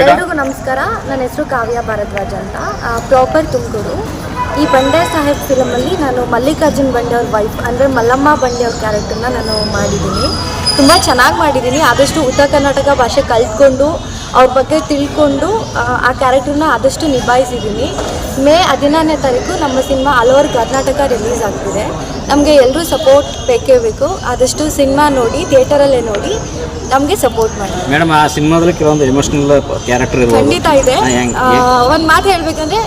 ಎಲ್ರಿಗೂ ನಮಸ್ಕಾರ. ನನ್ನ ಹೆಸರು ಕಾವ್ಯ ಭಾರದ್ವಾಜ್ ಅಂತ. ಪ್ರಾಪರ್ ತುಮಕೂರು. ಈ ಬಂಡೆ ಸಾಹೇಬ್ ಫಿಲಮಲ್ಲಿ ನಾನು ಮಲ್ಲಿಕಾರ್ಜುನ್ ಬಂಡೆ ಅವ್ರ ವೈಫ್ ಅಂದರೆ ಮಲ್ಲಮ್ಮ ಬಂಡೆ ಅವ್ರ ಕ್ಯಾರೆಕ್ಟರ್ನ ನಾನು ಮಾಡಿದ್ದೀನಿ. ತುಂಬ ಚೆನ್ನಾಗಿ ಮಾಡಿದ್ದೀನಿ. ಆದಷ್ಟು ಉತ್ತರ ಕರ್ನಾಟಕ ಭಾಷೆ ಕಲ್ತ್ಕೊಂಡು ಅವ್ರ ಬಗ್ಗೆ ತಿಳ್ಕೊಂಡು ಆ, ಕ್ಯಾರೆಕ್ಟರ್ನ ಆದಷ್ಟು ನಿಭಾಯಿಸಿದ್ದೀನಿ. ಮೇ ಹದಿನಾರನೇ ತಾರೀಕು ನಮ್ಮ cinema all over Karnataka release ಆಗ್ತಿದೆ. ನಮಗೆ ಎಲ್ಲರೂ ಸಪೋರ್ಟ್ ಬೇಕೇ ಬೇಕು. ಆದಷ್ಟು ಸಿನಿಮಾ ನೋಡಿ ಥಿಯೇಟರಲ್ಲೇ ನೋಡಿ ನಮಗೆ ಸಪೋರ್ಟ್ ಮಾಡಿ. ಮೇಡಮ್ ಆ ಸಿನಿಮಾದಲ್ಲಿ ಕೆಲವೊಂದು ಎಮೋಷನಲ್ ಕ್ಯಾರೆಕ್ಟರ್ ಖಂಡಿತ ಇದೆ. ಒಂದು ಮಾತು ಹೇಳ್ಬೇಕಂದ್ರೆ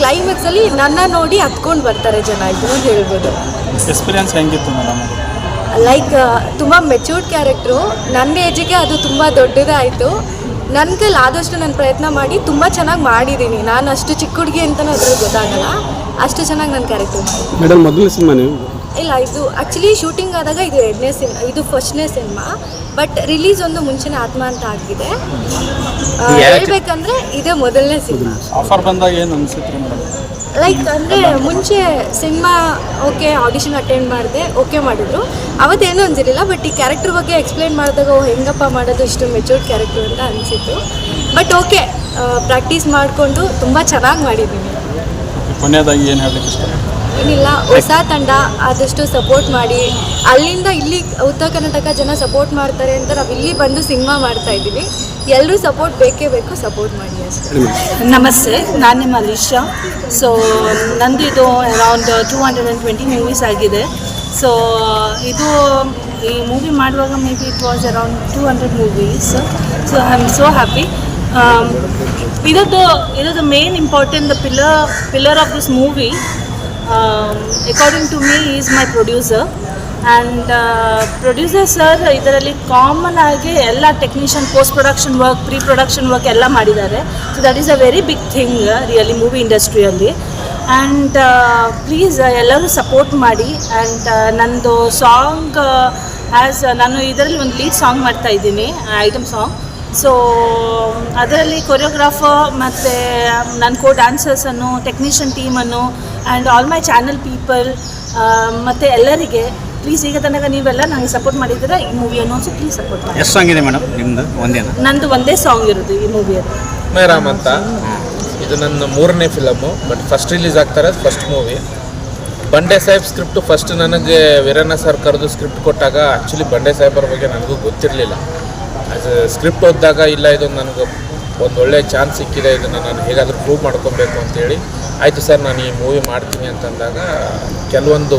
ಕ್ಲೈಮ್ಯಾಕ್ಸ್ ಅಲ್ಲಿ ನನ್ನ ನೋಡಿ ಹತ್ಕೊಂಡು ಬರ್ತಾರೆ ಜನ ಅಂತ ಹೇಳ್ಬೋದು. ಎಕ್ಸ್ಪೀರಿಯನ್ಸ್ ಹೆಂಗಿತ್ತು ಮೇಡಮ್? ಲೈಕ್ ತುಂಬ ಮೆಚೂರ್ಡ್ ಕ್ಯಾರೆಕ್ಟ್ರು ನನ್ನ ಏಜಿಗೆ ಅದು ತುಂಬ ದೊಡ್ಡದಾಯಿತು. ನನ್ನ ಕೈಲಿ ಆದಷ್ಟು ನಾನು ಪ್ರಯತ್ನ ಮಾಡಿ ತುಂಬ ಚೆನ್ನಾಗಿ ಮಾಡಿದ್ದೀನಿ ನಾನು ಅಷ್ಟು ಚಿಕ್ಕ ಹುಡುಗಿ ಅಂತಲೂ ಅದ್ರಲ್ಲಿ ಗೊತ್ತಾಗಲ್ಲ. ಅಷ್ಟು ಚೆನ್ನಾಗಿ ನನ್ನ ಕ್ಯಾರೆಕ್ಟರ್ ಮಾಡಿ ಮೇಡಮ್ ಮೊದಲು ಸಿನಿಮಾ ನೀವು? ಇಲ್ಲ ಇದು ಆ್ಯಕ್ಚುಲಿ ಶೂಟಿಂಗ್ ಆದಾಗ ಇದು ಎರಡನೇ ಸಿನಿಮಾ ಇದು ಫಸ್ಟ್ನೇ ಸಿನಿಮಾ ಬಟ್ ರಿಲೀಸ್ ಒಂದು ಮುಂಚೆನೇ ಆತ್ಮ ಅಂತ ಆಗಿದೆ. ಹೇಳ್ಬೇಕಂದ್ರೆ ಇದೇ ಮೊದಲನೇ ಸಿನಿಮಾ. ಆಫರ್ ಬಂದಾಗ ಏನು ಅನಿಸಿತ್ತು ಮೇಡಮ್? ಲೈಕ್ ಅಂದರೆ ಮುಂಚೆ ಸಿನಿಮಾ ಓಕೆ ಆಡಿಷನ್ ಅಟೆಂಡ್ ಮಾಡಿದೆ ಓಕೆ ಮಾಡಿದ್ರು. ಅವತ್ತೇನು ಅನ್ಸಿರಲಿಲ್ಲ ಬಟ್ ಈ ಕ್ಯಾರೆಕ್ಟರ್ ಬಗ್ಗೆ ಎಕ್ಸ್ಪ್ಲೈನ್ ಮಾಡಿದಾಗ ಓ ಹೆಂಗಪ್ಪ ಮಾಡೋದು ಇಷ್ಟು ಮೆಚೂರ್ಡ್ ಕ್ಯಾರೆಕ್ಟರ್ ಅಂತ ಅನಿಸಿತ್ತು. ಬಟ್ ಓಕೆ ಪ್ರಾಕ್ಟೀಸ್ ಮಾಡಿಕೊಂಡು ತುಂಬ ಚೆನ್ನಾಗಿ ಮಾಡಿದ್ದೀನಿ ಕೊನೆಯದಾಗಿ ಏನು ಹೇಳಲಿಕ್ಕೆ ಇಷ್ಟ ಏನಿಲ್ಲ ಹೊಸ ತಂಡ ಆದಷ್ಟು ಸಪೋರ್ಟ್ ಮಾಡಿ. ಅಲ್ಲಿಂದ ಇಲ್ಲಿ ಉತ್ತರ ಕರ್ನಾಟಕ ಜನ ಸಪೋರ್ಟ್ ಮಾಡ್ತಾರೆ ಅಂತ ನಾವು ಇಲ್ಲಿ ಬಂದು ಸಿನಿಮಾ ಮಾಡ್ತಾ ಇದ್ದೀವಿ. ಎಲ್ಲರೂ ಸಪೋರ್ಟ್ ಬೇಕೇ ಬೇಕು ಸಪೋರ್ಟ್ ಮಾಡಿ ಅಷ್ಟೇ. ನಮಸ್ತೆ, ನಾನು ನಿಮ್ಮ ಅಲಿಶಾ. ಸೊ ನಂದು ಇದು around two hundred and twenty movies ಆಗಿದೆ. ಸೊ ಇದು ಈ ಮೂವಿ ಮಾಡುವಾಗ maybe it was around two hundred movies so I am so happy ಇದರದ್ದು ಇದರದ್ದು main important the pillar pillar of this movie according to me is my producer and producer sir ಇದರಲ್ಲಿ common ಆಗಿ ಎಲ್ಲ technician post production work pre production work ಎಲ್ಲ ಮಾಡಿದ್ದಾರೆ so that is a very big thing really movie ಇಂಡಸ್ಟ್ರಿಯಲ್ಲಿ and please ಎಲ್ಲರೂ support ಮಾಡಿ. And ನನ್ನದು song as ನಾನು ಇದರಲ್ಲಿ ಒಂದು ಲೀಡ್ ಸಾಂಗ್ ಮಾಡ್ತಾ ಇದ್ದೀನಿ ಐಟಮ್ ಸಾಂಗ್ ಸೊ ಅದರಲ್ಲಿ ಕೊರಿಯೋಗ್ರಾಫರ್ ಮತ್ತು ನನ್ನ ಕೋ ಡ್ಯಾನ್ಸರ್ಸನ್ನು technician ಟೀಮನ್ನು and all my channel people ಮತ್ತು ಎಲ್ಲರಿಗೆ ಪ್ಲೀಸ್ ಈಗ ತನಕ ನೀವೆಲ್ಲ ನನಗೆ ಸಪೋರ್ಟ್ ಮಾಡಿದ್ದೀರಾ? ಈ ಮೂವಿಯನ್ನು ಒಂದು ಪ್ಲೀಸ್ ಸಪೋರ್ಟ್ ಮಾಡಿ. ಎಷ್ಟು ಸಾಂಗ್ ಇದೆ ಮೇಡಮ್ ನಿಮ್ಮದು ಒಂದೇ ನಂದು ಒಂದೇ ಸಾಂಗ್ ಇರೋದು ಈ ಮೂವಿಯಲ್ಲಿ ಮೇರಾಮ್ ಅಂತ. ಇದು ನನ್ನ ಮೂರನೇ ಫಿಲಮು ಬಟ್ ಫಸ್ಟ್ ರಿಲೀಸ್ ಆಗ್ತಾರೆ first movie Bande Saheb script first ನನಗೆ ವೀರಣ್ಣ ಸರ್ ಕರೆದು ಸ್ಕ್ರಿಪ್ಟ್ ಕೊಟ್ಟಾಗ ಆ್ಯಕ್ಚುಲಿ ಬಂಡೆ ಸಾಹೇಬರ ಬಗ್ಗೆ ನನಗೂ ಗೊತ್ತಿರಲಿಲ್ಲ. ಸ್ಕ್ರಿಪ್ಟ್ ಓದಿದಾಗ ಇಲ್ಲ ಇದು ನನಗೆ ಒಂದು ಒಳ್ಳೆ ಚಾನ್ಸ್ ಸಿಕ್ಕಿದೆ, ಇದನ್ನು ನಾನು ಹೇಗಾದರೂ ಪ್ರೂವ್ ಮಾಡ್ಕೊಬೇಕು ಅಂತೇಳಿ ಆಯಿತು ಸರ್, ನಾನು ಈ ಮೂವಿ ಮಾಡ್ತೀನಿ ಅಂತಂದಾಗ ಕೆಲವೊಂದು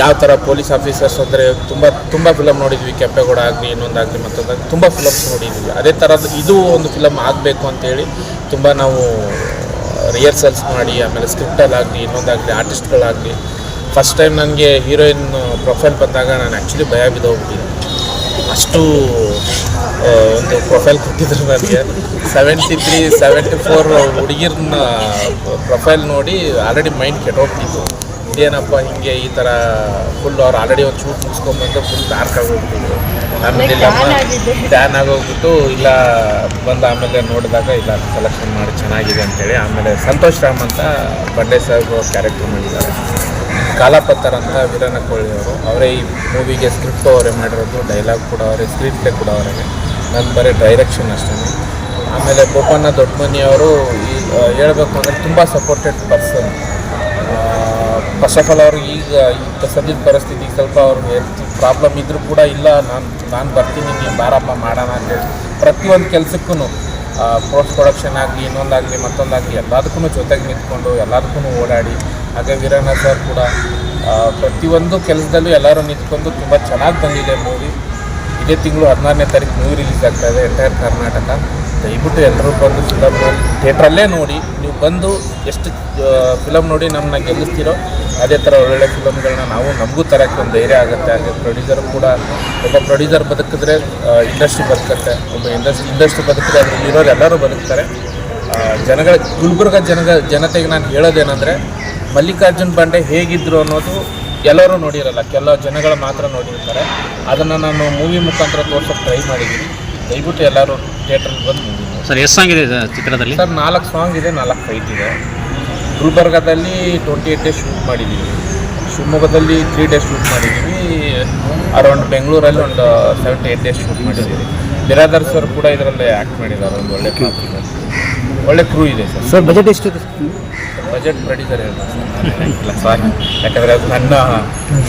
ಯಾವ ಥರ ಪೊಲೀಸ್ ಆಫೀಸರ್ಸ್ ಅಂದರೆ ತುಂಬ ತುಂಬ ಫಿಲಮ್ ನೋಡಿದ್ವಿ, ಕೆಂಪೇಗೌಡ ಆಗಲಿ ಇನ್ನೊಂದಾಗಲಿ ಮತ್ತೊಂದಾಗ ತುಂಬ ಫಿಲಮ್ಸ್ ನೋಡಿದ್ವಿ. ಅದೇ ಥರದ್ದು ಇದು ಒಂದು ಫಿಲಮ್ ಆಗಬೇಕು ಅಂತೇಳಿ ತುಂಬ ನಾವು ರಿಹರ್ಸಲ್ಸ್ ಮಾಡಿ, ಆಮೇಲೆ ಸ್ಕ್ರಿಪ್ಟಲ್ಲಾಗಲಿ ಇನ್ನೊಂದಾಗಲಿ ಆರ್ಟಿಸ್ಟ್ಗಳಾಗಲಿ ಫಸ್ಟ್ ಟೈಮ್ ನನಗೆ ಹೀರೋಯಿನ್ ಪ್ರೊಫೈಲ್ ಬಂದಾಗ ನಾನು ಆ್ಯಕ್ಚುಲಿ ಭಯ ಬಿದ್ದೋಗ್ಬಿಟ್ಟಿದ್ದೆ. ಅಷ್ಟು ಒಂದು ಪ್ರೊಫೈಲ್ ಕೊಟ್ಟಿದ್ರು ನನಗೆ. ಸೆವೆಂಟಿ ತ್ರೀ ಸೆವೆಂಟಿ ಫೋರ್ ಹುಡುಗಿರನ್ನ ಪ್ರೊಫೈಲ್ ನೋಡಿ ಆಲ್ರೆಡಿ ಮೈಂಡ್ ಕೆಟ್ಟೋಗ್ತಿತ್ತು. ಇದೇನಪ್ಪ ಹಿಂಗೆ ಈ ಥರ ಫುಲ್ ಅವ್ರು ಆಲ್ರೆಡಿ ಒಂದು ಶೂಟ್ ಮುಗಿಸ್ಕೊಂಬಂದು ಫುಲ್ ಡಾರ್ಕ್ ಆಗೋಗ್ಬಿಟ್ಟಿದ್ರು. ಆಮೇಲೆ ಇಲ್ಲಮ್ಮ ಟ್ಯಾನ್ ಆಗೋಗ್ಬಿಟ್ಟು ಇಲ್ಲ ಬಂದು ಆಮೇಲೆ ನೋಡಿದಾಗ ಇಲ್ಲ ಸೆಲೆಕ್ಷನ್ ಮಾಡಿ ಚೆನ್ನಾಗಿದೆ ಅಂತೇಳಿ ಆಮೇಲೆ ಸಂತೋಷ್ ರಾಮ್ ಅಂತ ಬಂಡೆ ಸಾಹೇಬ್ ಕ್ಯಾರೆಕ್ಟರ್ ಮಾಡಿದ್ದಾರೆ. ಕಾಲಾಪತ್ತರ್ ಅಂತ ವೀರನ ಕೋಳಿ ಅವರು ಅವರೇ ಈ ಮೂವಿಗೆ ಸ್ಕ್ರಿಪ್ಟ್ ಅವರೇ ಮಾಡಿರೋದು ಡೈಲಾಗ್ ಕೂಡ ಅವರೇ ಸ್ಕ್ರೀನ್ ಪ್ಲೇ ಕೂಡ ಅವರೇ. ನಾನು ಬರೀ ಡೈರೆಕ್ಷನ್ ಅಷ್ಟೇ. ಆಮೇಲೆ ಬೋಪಣ್ಣ ದೊಡ್ಡಮನಿ ಅವರು ಈ ಹೇಳಬೇಕು ಅಂದರೆ ತುಂಬ supported person first of all ಅವ್ರಿಗೆ ಈಗ ಈಗ ಸದ್ಯದ ಪರಿಸ್ಥಿತಿ ಸ್ವಲ್ಪ ಅವ್ರಿಗೆ ಪ್ರಾಬ್ಲಮ್ ಇದ್ದರೂ ಕೂಡ ಇಲ್ಲ, ನಾನು ನಾನು ಬರ್ತೀನಿ ನೀವು ಬಾರಪ್ಪ ಮಾಡೋಣ ಅಂತೇಳಿ ಪ್ರತಿಯೊಂದು ಕೆಲಸಕ್ಕೂ ಪೋಸ್ಟ್ ಪ್ರೊಡಕ್ಷನ್ ಆಗಲಿ ಇನ್ನೊಂದಾಗಲಿ ಮತ್ತೊಂದಾಗಲಿ ಎಲ್ಲದಕ್ಕೂ ಜೊತೆಗೆ ನಿಂತ್ಕೊಂಡು ಎಲ್ಲದಕ್ಕೂ ಓಡಾಡಿ ಹಾಗೆ ವೀರಣ್ಣ ಸರ್ ಕೂಡ ಪ್ರತಿಯೊಂದು ಕೆಲಸದಲ್ಲೂ ಎಲ್ಲರೂ ನಿಂತ್ಕೊಂಡು ತುಂಬ ಚೆನ್ನಾಗಿ ಬಂದಿದೆ ಮೂವಿ ಇದೇ ತಿಂಗಳು ಹದಿನಾರನೇ ತಾರೀಕು ಮೂವಿ ರಿಲೀಸ್ ಆಗ್ತಾ ಇದೆ ಎಂಟೈರ್ ಕರ್ನಾಟಕ ದಯವಿಟ್ಟು ಎಲ್ಲರೂ ಬಂದು ಫಿಲಮ್ ಥಿಯೇಟ್ರಲ್ಲೇ ನೋಡಿ, ನೀವು ಬಂದು ಎಷ್ಟು ಫಿಲಮ್ ನೋಡಿ ನಮ್ಮನ್ನ ಗೆಲ್ಲಿಸ್ತೀರೋ ಅದೇ ಥರ ಒಳ್ಳೊಳ್ಳೆ ಫಿಲಮ್ಗಳನ್ನ ನಾವು ನಮಗೂ ತರೋಕ್ಕೆ ಒಂದು ಧೈರ್ಯ ಆಗುತ್ತೆ. ಹಾಗೆ ಪ್ರೊಡ್ಯೂಸರ್ ಕೂಡ, ಒಬ್ಬ ಪ್ರೊಡ್ಯೂಸರ್ ಬದುಕಿದ್ರೆ ಇಂಡಸ್ಟ್ರಿ ಬದುಕುತ್ತೆ. ಒಬ್ಬ ಇಂಡಸ್ಟ್ರಿ ಇಂಡಸ್ಟ್ರಿ ಬದುಕಿದ್ರೆ ಅದ್ರಲ್ಲಿ ಇರೋರು ಎಲ್ಲರೂ ಬದುಕ್ತಾರೆ ಜನಗಳ, ಗುಲ್ಬರ್ಗ ಜನಗ, ಜನತೆಗೆ ನಾನು ಹೇಳೋದೇನೆಂದರೆ ಮಲ್ಲಿಕಾರ್ಜುನ್ ಬಂಡೆ ಹೇಗಿದ್ರು ಅನ್ನೋದು ಎಲ್ಲರೂ ನೋಡಿರಲ್ಲ. ಕೆಲವು ಜನಗಳು ಮಾತ್ರ ನೋಡಿರ್ತಾರೆ. ಅದನ್ನು ನಾನು ಮೂವಿ ಮುಖಾಂತರ ತೋರ್ಸೋಕೆ ಟ್ರೈ ಮಾಡಿದ್ದೀನಿ ದಯವಿಟ್ಟು ಎಲ್ಲರೂ ಥಿಯೇಟ್ರಲ್ಲಿ ಬಂದು ಮೂವಿ ಸರ್ ಎಷ್ಟು ಸಾಂಗ್ ಇದೆ ಚಿತ್ರದಲ್ಲಿ? ಸರ್ ನಾಲ್ಕು ಸಾಂಗ್ ಇದೆ ನಾಲ್ಕು ಫೈಟ್ ಇದೆ. ಗುಲ್ಬರ್ಗದಲ್ಲಿ ಟ್ವೆಂಟಿ ಏಟ್ ಡೇಸ್ ಶೂಟ್ ಮಾಡಿದ್ದೀವಿ ಶಿವಮೊಗ್ಗದಲ್ಲಿ ತ್ರೀ ಡೇಸ್ ಶೂಟ್ ಮಾಡಿದ್ದೀವಿ ಅರೌಂಡ್ ಬೆಂಗಳೂರಲ್ಲಿ ಒಂದು ಸೆವೆಂಟಿ ಏಟ್ ಡೇಸ್ ಶೂಟ್ ಮಾಡಿದ್ದೀವಿ ಬಿರಾದರ್ ಸರ್ ಕೂಡ ಇದರಲ್ಲಿ ಆ್ಯಕ್ಟ್ ಮಾಡಿದ್ದಾರೆ ಒಂದು ಒಳ್ಳೆ ಒಳ್ಳೆ ಕ್ರೂ ಇದೆ ಸರ್. ಸರ್ ಬಜೆಟ್ ಎಷ್ಟಿದೆ ಬಜೆಟ್ ಪ್ರೊಡ್ಯೂಸರ್ ಹೇಳ್ತಾರೆ ಸಾರಿ ಯಾಕಂದರೆ ಅದು ನನ್ನ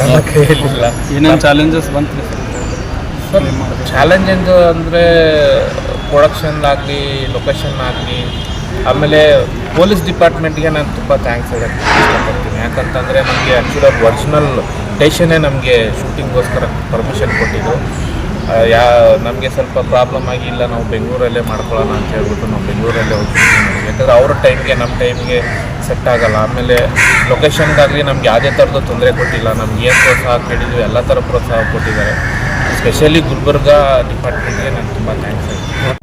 ನನ್ನ ಕೈಯಲ್ಲಿಲ್ಲ. ಏನೇನು ಚಾಲೆಂಜಸ್ ಬಂತು ಸರ್? ಚಾಲೆಂಜ್ ಎಂದು ಅಂದರೆ ಪ್ರೊಡಕ್ಷನ್ ಆಗಲಿ ಲೊಕೇಶನ್ ಆಗಲಿ ಆಮೇಲೆ ಪೊಲೀಸ್ ಡಿಪಾರ್ಟ್ಮೆಂಟ್ಗೆ ನಾನು ತುಂಬ ಥ್ಯಾಂಕ್ಸ್ ಹೇಳಕ್ಕೆ ಇಷ್ಟಪಡ್ತೀನಿ. ಯಾಕಂತಂದರೆ ನಮಗೆ ಆ್ಯಕ್ಚುಲಿ ಅವ್ರು ಒರಿಜಿನಲ್ ಟೇಷನೇ ನಮಗೆ ಶೂಟಿಂಗ್ಗೋಸ್ಕರ ಪರ್ಮಿಷನ್ ಕೊಟ್ಟಿದ್ದು ಯಾ, ನಮಗೆ ಸ್ವಲ್ಪ ಪ್ರಾಬ್ಲಮ್ ಆಗಿ ಇಲ್ಲ, ನಾವು ಬೆಂಗಳೂರಲ್ಲೇ ಮಾಡ್ಕೊಳ್ಳೋಣ ಅಂತ ಹೇಳ್ಬಿಟ್ಟು ನಾವು ಬೆಂಗಳೂರಲ್ಲೇ ಹೋಗ್ತೀವಿ ಯಾಕಂದರೆ ಅವ್ರ ಟೈಮ್ಗೆ ನಮ್ಮ ಟೈಮ್ಗೆ ಸೆಟ್ ಆಗಲ್ಲ. ಆಮೇಲೆ ಲೊಕೇಶನ್ಗಾಗಲಿ ನಮ್ಗೆ ಯಾವುದೇ ಥರದ್ದು ತೊಂದರೆ ಕೊಟ್ಟಿಲ್ಲ. ನಮ್ಗೆ ಏನು ಪ್ರೋತ್ಸಾಹ ಕೇಳಿದ್ವಿ, ಎಲ್ಲ ಥರ ಪ್ರೋತ್ಸಾಹ ಕೊಟ್ಟಿದ್ದಾರೆ. ಸ್ಪೆಷಲಿ ಗುಲ್ಬರ್ಗಾ ಡಿಪಾರ್ಟ್ಮೆಂಟ್ಗೆ ನಾನು ತುಂಬ ಥ್ಯಾಂಕ್ಸ್ ಹೇಳ್ತೀನಿ